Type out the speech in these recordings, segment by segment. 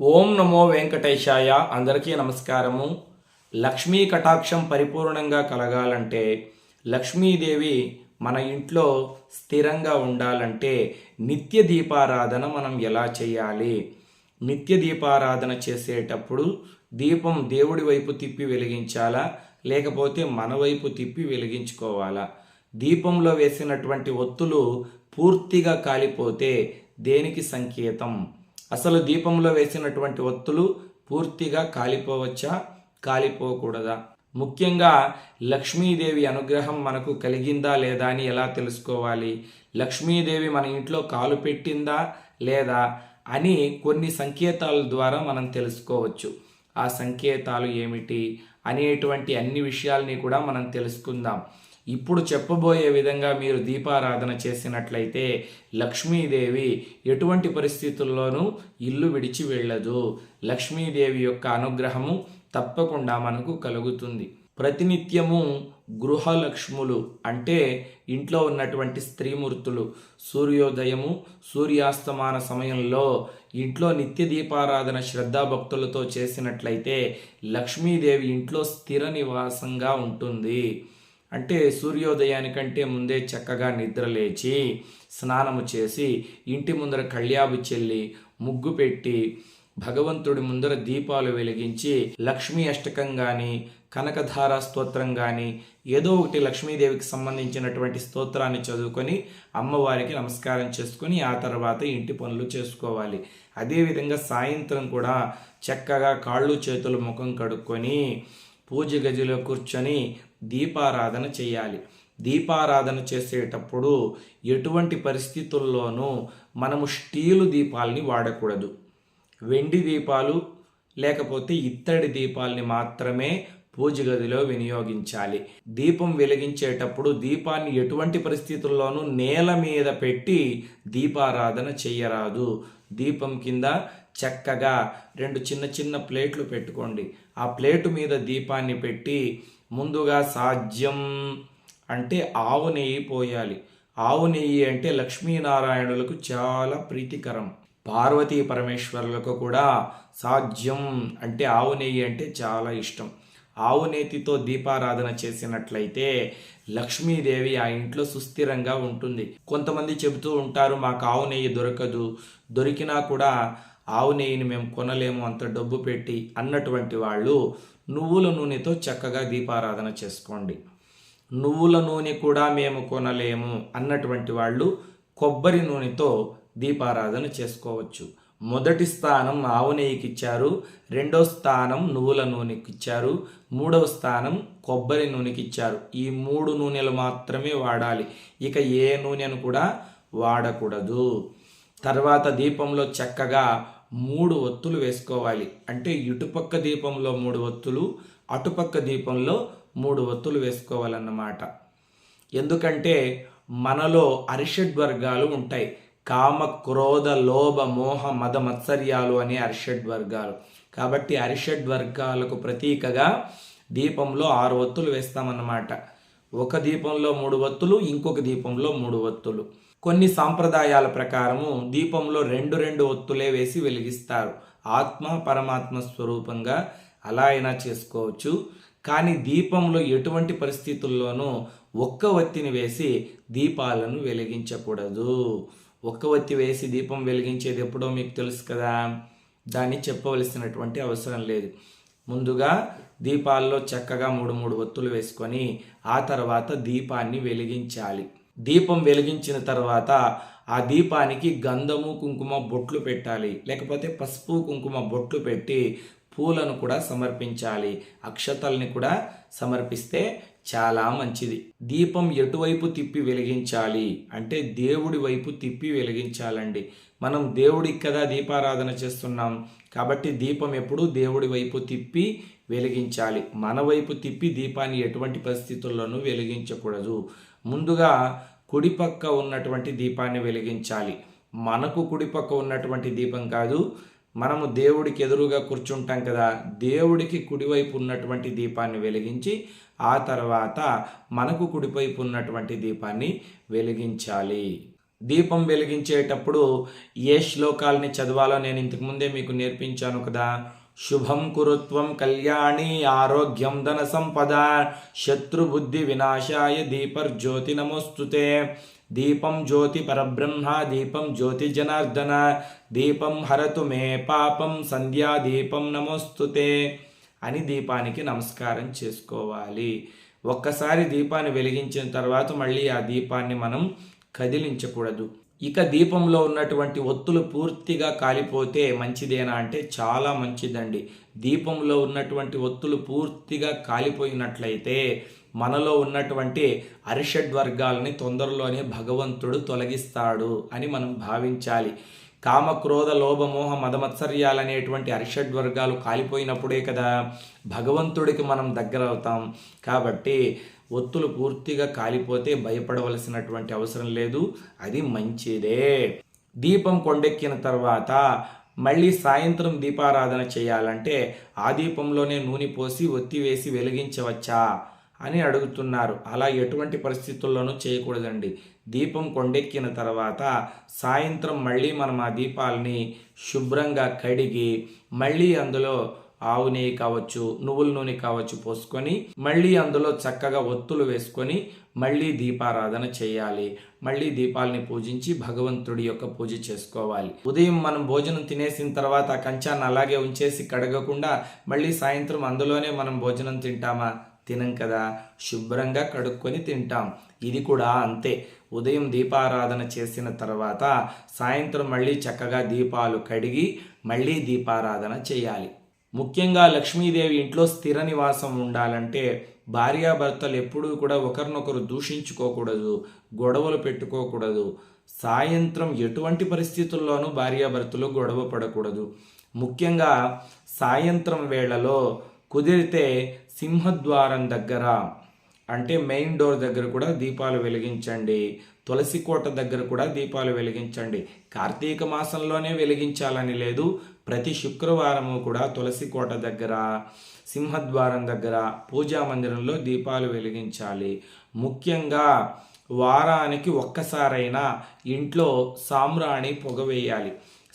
ఓం నమో వెంకటేశాయ. అందరికీ నమస్కారము. లక్ష్మీ కటాక్షం పరిపూర్ణంగా కలగాలంటే లక్ష్మీదేవి మన ఇంట్లో స్థిరంగా ఉండాలంటే నిత్య దీపారాధన మనం ఎలా చేయాలి? నిత్య దీపారాధన చేసేటప్పుడు దీపం దేవుడి వైపు తిప్పి వెలిగించాలా? లేకపోతే మన వైపు తిప్పి వెలిగించుకోవాలా? దీపంలో వేసినటువంటి ఒత్తులు పూర్తిగా కాలిపోతే దేనికి సంకేతం? అసలు దీపంలో వేసినటువంటి ఒత్తులు పూర్తిగా కాలిపోవచ్చా? కాలిపోకూడదా? ముఖ్యంగా లక్ష్మీదేవి అనుగ్రహం మనకు కలిగిందా లేదా అని ఎలా తెలుసుకోవాలి? లక్ష్మీదేవి మన ఇంట్లో కాలు పెట్టిందా లేదా అని కొన్ని సంకేతాల ద్వారా మనం తెలుసుకోవచ్చు. ఆ సంకేతాలు ఏమిటి అనేటువంటి అన్ని విషయాల్ని కూడా మనం తెలుసుకుందాం. ఇప్పుడు చెప్పబోయే విధంగా మీరు దీపారాధన చేసినట్లయితే లక్ష్మీదేవి ఎటువంటి పరిస్థితుల్లోనూ ఇల్లు విడిచి వెళ్ళదు. లక్ష్మీదేవి యొక్క అనుగ్రహము తప్పకుండా మనకు కలుగుతుంది. ప్రతినిత్యము గృహలక్ష్ములు అంటే ఇంట్లో ఉన్నటువంటి స్త్రీమూర్తులు సూర్యోదయము సూర్యాస్తమాన సమయంలో ఇంట్లో నిత్య దీపారాధన శ్రద్ధాభక్తులతో చేసినట్లయితే లక్ష్మీదేవి ఇంట్లో స్థిర నివాసంగా ఉంటుంది. అంటే సూర్యోదయానికంటే ముందే చక్కగా నిద్రలేచి స్నానము చేసి ఇంటి ముందర కళ్యాబు చెల్లి ముగ్గు పెట్టి భగవంతుడి ముందర దీపాలు వెలిగించి లక్ష్మీ అష్టకం కానీ కనకధార స్తోత్రం కానీ ఏదో ఒకటి లక్ష్మీదేవికి సంబంధించినటువంటి స్తోత్రాన్ని చదువుకొని అమ్మవారికి నమస్కారం చేసుకొని ఆ తర్వాత ఇంటి పనులు చేసుకోవాలి. అదేవిధంగా సాయంత్రం కూడా చక్కగా కాళ్ళు చేతులు ముఖం కడుక్కొని పూజ గదిలో కూర్చొని దీపారాధన చేయాలి. దీపారాధన చేసేటప్పుడు ఎటువంటి పరిస్థితుల్లోనూ మనము స్టీలు దీపాలని వాడకూడదు. వెండి దీపాలు లేకపోతే ఇత్తడి దీపాలని మాత్రమే పూజ గదిలో వినియోగించాలి. దీపం వెలిగించేటప్పుడు దీపాన్ని ఎటువంటి పరిస్థితుల్లోనూ నేల మీద పెట్టి దీపారాధన చెయ్యరాదు దీపం కింద చక్కగా రెండు చిన్న చిన్న ప్లేట్లు పెట్టుకోండి. ఆ ప్లేటు మీద దీపాన్ని పెట్టి ముందుగా సాధ్యం అంటే ఆవు నెయ్యి పోయాలి. ఆవు నెయ్యి అంటే లక్ష్మీనారాయణులకు చాలా ప్రీతికరం. పార్వతీ పరమేశ్వరులకు కూడా సాధ్యం అంటే ఆవు నెయ్యి అంటే చాలా ఇష్టం. ఆవు నేతితో దీపారాధన చేసినట్లయితే లక్ష్మీదేవి ఆ ఇంట్లో సుస్థిరంగా ఉంటుంది. కొంతమంది చెబుతూ ఉంటారు మాకు ఆవు నెయ్యి దొరకదు. దొరికినా కూడా ఆవు నెయ్యిని మేము కొనలేము అంత డబ్బు పెట్టి అన్నటువంటి వాళ్ళు నువ్వుల నూనెతో చక్కగా దీపారాధన చేసుకోండి. నువ్వుల నూనె కూడా మేము కొనలేము అన్నటువంటి వాళ్ళు కొబ్బరి నూనెతో దీపారాధన చేసుకోవచ్చు. మొదటి స్థానం ఆవు నెయ్యికి ఇచ్చారు రెండో స్థానం నువ్వుల నూనెకి ఇచ్చారు మూడవ స్థానం కొబ్బరి నూనెకి ఇచ్చారు ఈ మూడు నూనెలు మాత్రమే వాడాలి. ఇక ఏ నూనెను కూడా వాడకూడదు. తర్వాత దీపంలో చక్కగా మూడు ఒత్తులు వేసుకోవాలి. అంటే ఇటుపక్క దీపంలో మూడు ఒత్తులు అటుపక్క దీపంలో మూడు ఒత్తులు వేసుకోవాలన్నమాట. ఎందుకంటే మనలో అరిషడ్ వర్గాలు ఉంటాయి. కామ క్రోధ లోభ మోహ మద మత్సర్యాలు అనే అరిషడ్ వర్గాలు. కాబట్టి అరిషడ్ వర్గాలకు ప్రతీకగా దీపంలో ఆరు ఒత్తులు వేస్తామన్నమాట. ఒక దీపంలో మూడు ఒత్తులు ఇంకొక దీపంలో మూడు ఒత్తులు. కొన్ని సాంప్రదాయాల ప్రకారము దీపంలో రెండు రెండు ఒత్తులే వేసి వెలిగిస్తారు. ఆత్మ పరమాత్మ స్వరూపంగా అలా అయినా చేసుకోవచ్చు. కానీ దీపంలో ఎటువంటి పరిస్థితుల్లోనూ ఒక్క ఒత్తిని వేసి దీపాలను వెలిగించకూడదు. ఒక్క ఒత్తి వేసి దీపం వెలిగించేది ఎప్పుడో మీకు తెలుసు కదా. దాన్ని చెప్పవలసినటువంటి అవసరం లేదు. ముందుగా దీపాల్లో చక్కగా మూడు మూడు ఒత్తులు వేసుకొని ఆ తర్వాత దీపాన్ని వెలిగించాలి. దీపం వెలిగించిన తర్వాత ఆ దీపానికి గంధము కుంకుమ బొట్లు పెట్టాలి. లేకపోతే పసుపు కుంకుమ బొట్లు పెట్టి పూలను కూడా సమర్పించాలి. అక్షతల్ని కూడా సమర్పిస్తే చాలా మంచిది. దీపం ఎటువైపు తిప్పి వెలిగించాలి? అంటే దేవుడి వైపు తిప్పి వెలిగించాలండి. మనం దేవుడికి కదా దీపారాధన చేస్తున్నాం. కాబట్టి దీపం ఎప్పుడు దేవుడి వైపు తిప్పి వెలిగించాలి. మన వైపు తిప్పి దీపాన్ని ఎటువంటి పరిస్థితుల్లోనూ వెలిగించకూడదు. ముందుగా కుడిపక్క ఉన్నటువంటి దీపాన్ని వెలిగించాలి. మనకు కుడిపక్క ఉన్నటువంటి దీపం కాదు మనము దేవుడికి ఎదురుగా కూర్చుంటాం కదా దేవుడికి కుడివైపు ఉన్నటువంటి దీపాన్ని వెలిగించి ఆ తర్వాత మనకు కుడివైపు ఉన్నటువంటి దీపాన్ని వెలిగించాలి. దీపం వెలిగించేటప్పుడు ఏ శ్లోకాలని చదవాలో నేను ఇంతకుముందే మీకు నేర్పించాను కదా. శుభం కురుత్వం కళ్యాణి ఆరోగ్యం ధన సంపద శత్రుబుద్ధి వినాశాయ దీపర్జ్యోతి నమోస్తుతే. దీపం జ్యోతి పరబ్రహ్మ దీపం జ్యోతి జనార్దన దీపం హరతు మే పాపం సంధ్యా దీపం నమోస్తుతే. అని దీపానికి నమస్కారం చేసుకోవాలి. ఒక్కసారి దీపాన్ని వెలిగించిన తర్వాత మళ్ళీ ఆ దీపాన్ని మనం కదిలించకూడదు. ఇక దీపంలో ఉన్నటువంటి ఒత్తులు పూర్తిగా కాలిపోతే మంచిదేనా అంటే చాలా మంచిదండి. దీపంలో ఉన్నటువంటి ఒత్తులు పూర్తిగా కాలిపోయినట్లయితే మనలో ఉన్నటువంటి అరిషడ్ వర్గాలని తొందరలోనే భగవంతుడు తొలగిస్తాడు అని మనం భావించాలి. కామక్రోధ క్రోధ మదమత్సర్యాలనేటువంటి అరిషడ్ వర్గాలు కాలిపోయినప్పుడే కదా భగవంతుడికి మనం దగ్గర అవుతాం. కాబట్టి ఒత్తులు పూర్తిగా కాలిపోతే భయపడవలసినటువంటి అవసరం లేదు. అది మంచిదే. దీపం కొండెక్కిన తర్వాత మళ్ళీ సాయంత్రం దీపారాధన చేయాలంటే ఆ దీపంలోనే నూనె పోసి ఒత్తి వేసి వెలిగించవచ్చా? అని అడుగుతున్నారు. అలా ఎటువంటి పరిస్థితుల్లోనూ చేయకూడదండి. దీపం కొండెక్కిన తర్వాత సాయంత్రం మళ్ళీ మనం ఆ దీపాలని శుభ్రంగా కడిగి మళ్ళీ అందులో ఆవు నెయ్యి కావచ్చు నువ్వుల నూనె కావచ్చు పోసుకొని మళ్ళీ అందులో చక్కగా ఒత్తులు వేసుకొని మళ్ళీ దీపారాధన చేయాలి. మళ్ళీ దీపాలని పూజించి భగవంతుడి యొక్క పూజ చేసుకోవాలి. ఉదయం మనం భోజనం తినేసిన తర్వాత కంచాన్ని అలాగే ఉంచేసి కడగకుండా మళ్ళీ సాయంత్రం అందులోనే మనం భోజనం తింటామా? తినం కదా శుభ్రంగా కడుక్కొని తింటాం. ఇది కూడా అంతే. ఉదయం దీపారాధన చేసిన తర్వాత సాయంత్రం మళ్ళీ చక్కగా దీపాలు కడిగి మళ్ళీ దీపారాధన చేయాలి. ముఖ్యంగా లక్ష్మీదేవి ఇంట్లో స్థిర నివాసం ఉండాలంటే భార్యాభర్తలు ఎప్పుడూ కూడా ఒకరినొకరు దూషించుకోకూడదు గొడవలు పెట్టుకోకూడదు. సాయంత్రం ఎటువంటి పరిస్థితుల్లోనూ భార్యాభర్తలు గొడవ పడకూడదు. ముఖ్యంగా సాయంత్రం వేళలో కుదిరితే సింహద్వారం దగ్గర అంటే మెయిన్ డోర్ దగ్గర కూడా దీపాలు వెలిగించండి. తులసి కోట దగ్గర కూడా దీపాలు వెలిగించండి. కార్తీక మాసంలోనే వెలిగించాలని లేదు. ప్రతి శుక్రవారము కూడా తులసి కోట దగ్గర సింహద్వారం దగ్గర పూజా మందిరంలో దీపాలు వెలిగించాలి. ముఖ్యంగా వారానికి ఒక్కసారైనా ఇంట్లో సామ్రాణి పొగ వేయాలి.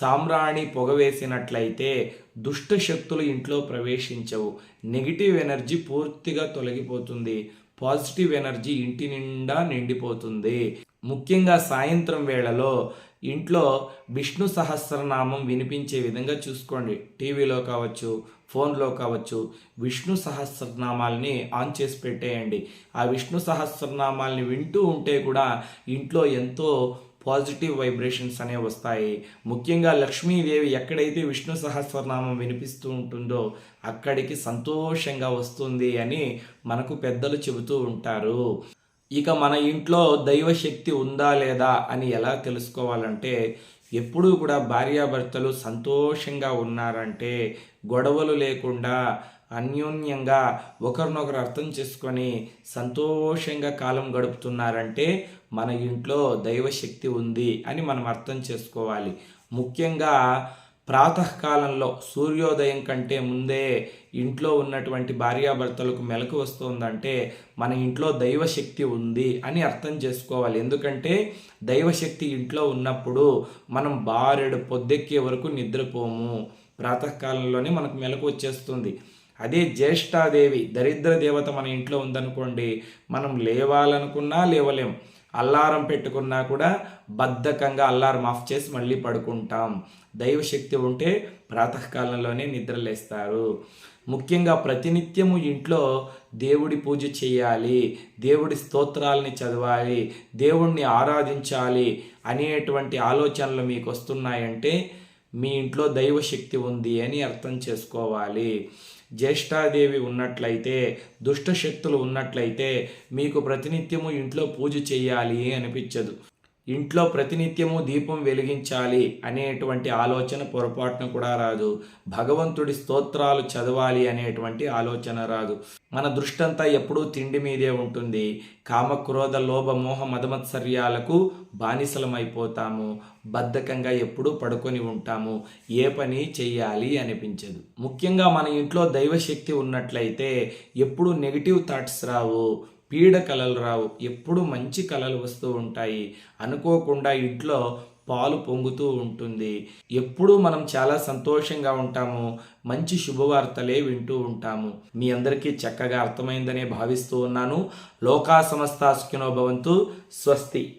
సామ్రాణి పొగవేసినట్లయితే దుష్ట శక్తులు ఇంట్లో ప్రవేశించవు. నెగిటివ్ ఎనర్జీ పూర్తిగా తొలగిపోతుంది. పాజిటివ్ ఎనర్జీ ఇంటి నిండా నిండిపోతుంది. ముఖ్యంగా సాయంత్రం వేళలో ఇంట్లో విష్ణు సహస్రనామం వినిపించే విధంగా చూసుకోండి. టీవీలో కావచ్చు ఫోన్లో కావచ్చు విష్ణు సహస్రనామాల్ని ఆన్ చేసి పెట్టేయండి. ఆ విష్ణు సహస్రనామాల్ని వింటూ ఉంటే కూడా ఇంట్లో ఎంతో పాజిటివ్ వైబ్రేషన్స్ అనేవి వస్తాయి. ముఖ్యంగా లక్ష్మీదేవి ఎక్కడైతే విష్ణు సహస్రనామం వినిపిస్తూ ఉంటుందో అక్కడికి సంతోషంగా వస్తుంది అని మనకు పెద్దలు చెబుతూ ఉంటారు. ఇక మన ఇంట్లో దైవశక్తి ఉందా లేదా అని ఎలా తెలుసుకోవాలంటే ఎప్పుడూ కూడా భార్యాభర్తలు సంతోషంగా ఉన్నారంటే గొడవలు లేకుండా అన్యోన్యంగా ఒకరినొకరు అర్థం చేసుకొని సంతోషంగా కాలం గడుపుతున్నారంటే మన ఇంట్లో దైవశక్తి ఉంది అని మనం అర్థం చేసుకోవాలి. ముఖ్యంగా ప్రాతకాలంలో సూర్యోదయం కంటే ముందే ఇంట్లో ఉన్నటువంటి భార్యాభర్తలకు మెలకు వస్తుందంటే మన ఇంట్లో దైవశక్తి ఉంది అని అర్థం చేసుకోవాలి. ఎందుకంటే దైవశక్తి ఇంట్లో ఉన్నప్పుడు మనం బారెడు పొద్దెక్కే వరకు నిద్రపోము. ప్రాతకాలంలోనే మనకు మెలకు వచ్చేస్తుంది. అదే జ్యేష్ఠాదేవి దరిద్ర దేవత మన ఇంట్లో ఉందనుకోండి మనం లేవాలనుకున్నా లేవలేం. అల్లారం పెట్టుకున్నా కూడా బద్ధకంగా అల్లారం ఆఫ్ చేసి మళ్ళీ పడుకుంటాం. దైవశక్తి ఉంటే ప్రాతకాలంలోనే నిద్రలేస్తారు. ముఖ్యంగా ప్రతినిత్యము ఇంట్లో దేవుడి పూజ చేయాలి దేవుడి స్తోత్రాలని చదవాలి దేవుణ్ణి ఆరాధించాలి అనేటువంటి ఆలోచనలు మీకు వస్తున్నాయంటే మీ ఇంట్లో దైవశక్తి ఉంది అని అర్థం చేసుకోవాలి. జ్యేష్ఠాదేవి ఉన్నట్లయితే దుష్ట శక్తులు ఉన్నట్లయితే మీకు ప్రతినిత్యము ఇంట్లో పూజ చేయాలి అనిపించదు. ఇంట్లో ప్రతినిత్యము దీపం వెలిగించాలి అనేటువంటి ఆలోచన పొరపాటున కూడా రాదు. భగవంతుడి స్తోత్రాలు చదవాలి అనేటువంటి ఆలోచన రాదు. మన దృష్టంతా ఎప్పుడూ తిండి మీదే ఉంటుంది. కామక్రోధ లోభ మోహ మదమత్సర్యాలకు బానిసలమైపోతాము. బద్ధకంగా ఎప్పుడూ పడుకొని ఉంటాము. ఏ పని చెయ్యాలి అనిపించదు. ముఖ్యంగా మన ఇంట్లో దైవశక్తి ఉన్నట్లయితే ఎప్పుడు నెగిటివ్ థాట్స్ రావు. పీడ కలలు రావు. ఎప్పుడు మంచి కలలు వస్తూ ఉంటాయి. అనుకోకుండా ఇంట్లో పాలు పొంగుతూ ఉంటుంది. ఎప్పుడూ మనం చాలా సంతోషంగా ఉంటాము. మంచి శుభవార్తలే వింటూ ఉంటాము. మీ అందరికీ చక్కగా అర్థమైందనే భావిస్తూ ఉన్నాను. లోకా సమస్త స్వస్తి.